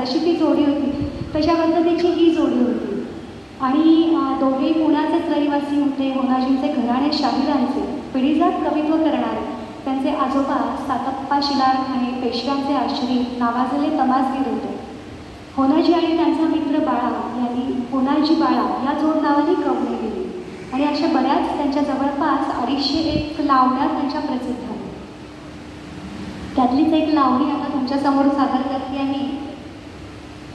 जशी ती जोडी होती. तशा पद्धतीची ही जोडी होती. आणि दोघेही पुण्याचेच रहिवासी होते. होनाजींचे घराणे शाहिरांचे पिढीजात कवित्व करणारे. त्यांचे आजोबा सातप्पा शिलार खाणे पेशव्यांचे आश्री नावाजलेले तमासगीर होते. होनाजी आणि त्यांचा मित्र बाळा यांनी होनाजी बाळा या जोड नावाने कवने गेली आणि अशा बऱ्याच त्यांच्या जवळपास अडीचशे एक लावण्या त्यांच्या प्रसिद्ध आहेत. त्यातलीच एक लावणी आता तुमच्यासमोर सादर करते आहे.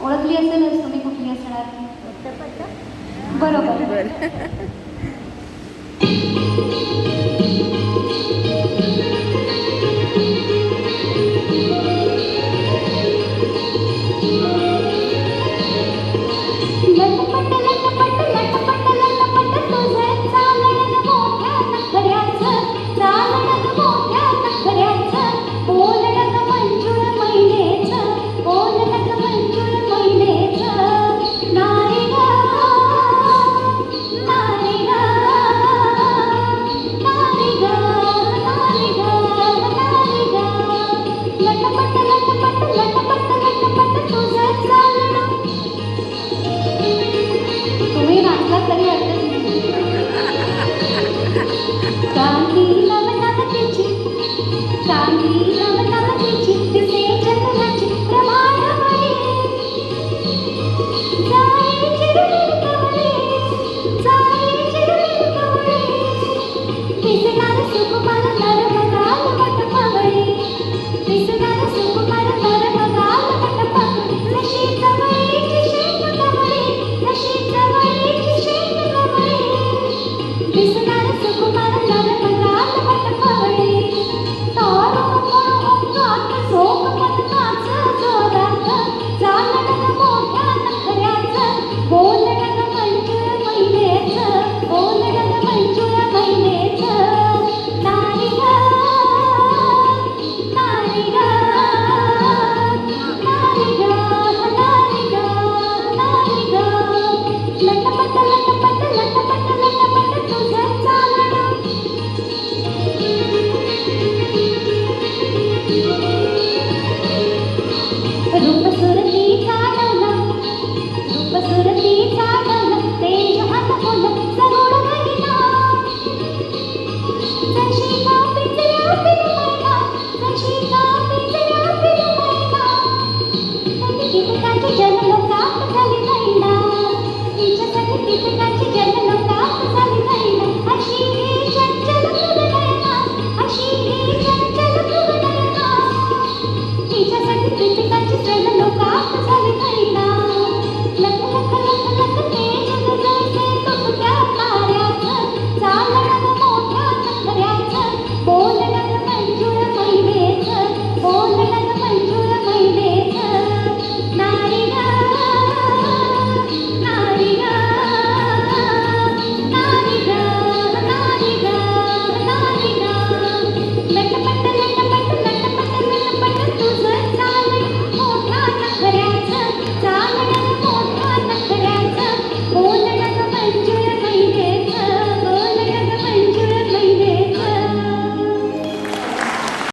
ओळखली असेलच तुम्ही कुठली असणार? बरोबर. Stop. जन्मलोकात झाली मैना तिच्यासाठी कीटकांची जन्मलोकात झाली